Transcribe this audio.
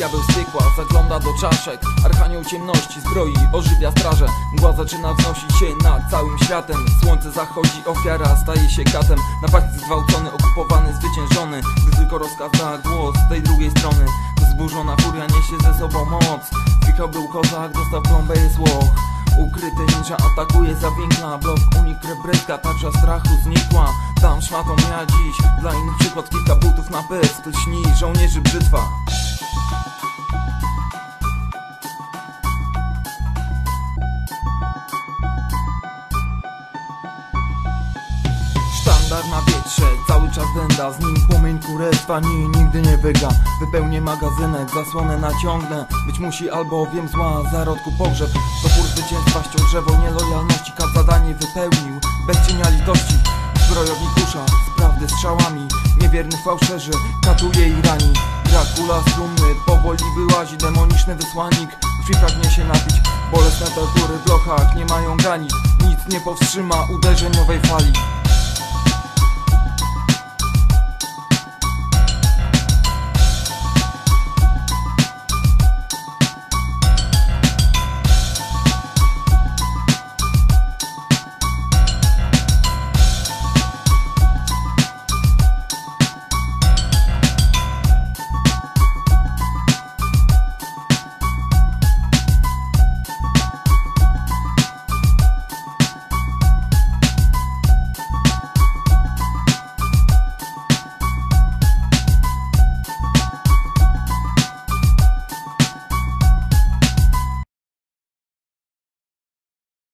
Diabeł piekła zagląda do czaszek. Archanioł ciemności zbroi ożywia straże. Mgła zaczyna wznosić się nad całym światem. Słońce zachodzi, ofiara staje się katem. Napastnik zgwałcony, okupowany, zwyciężony. Gdy tylko rozkaz da głos z tej drugiej strony. Zburzona furia niesie ze sobą moc. Fikał był kozak, dostał plombę jest łoch. Ukryty ninja atakuje za winkla Blok unik rebryska, tarcza strachu znikła. Tam szmatą ja dziś Dla innych przykład kilka butów na pysk. Tu śni żołnierzy brzytwa Sztandar na wietrze, cały czas dęda Z nim płomień kurestwa, ni, nigdy nie wyga Wypełnię magazynek, zasłonę naciągnę Być musi albowiem zła, zarodku pogrzeb. Topór zwycięstwa ściął drzewo nielojalności. Kat zadanie wypełnił, bez cienia litości. Zbrojownik kusza, z prawdy strzałami. Niewierny fałszerzy, katuje i rani. Dracula strumny, powoli wyłazi Demoniczny wysłannik, krwi pragnie się napić Bolesne tortury w lochach nie mają granic Nic nie powstrzyma uderzeniowej fali